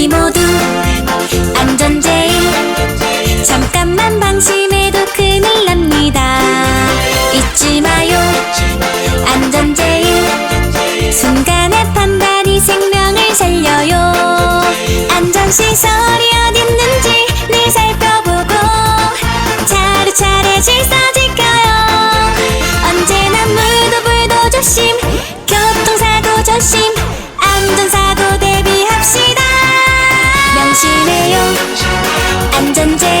우리 모두 안전제일. 잠깐만 방심해도 큰일 납니다. 잊지 마요. 안전제일. 순간의 판단이 생명을 살려요. 안전시설이 어딨는지 늘 살펴보고 차례차례 질서 조심해요. 안전제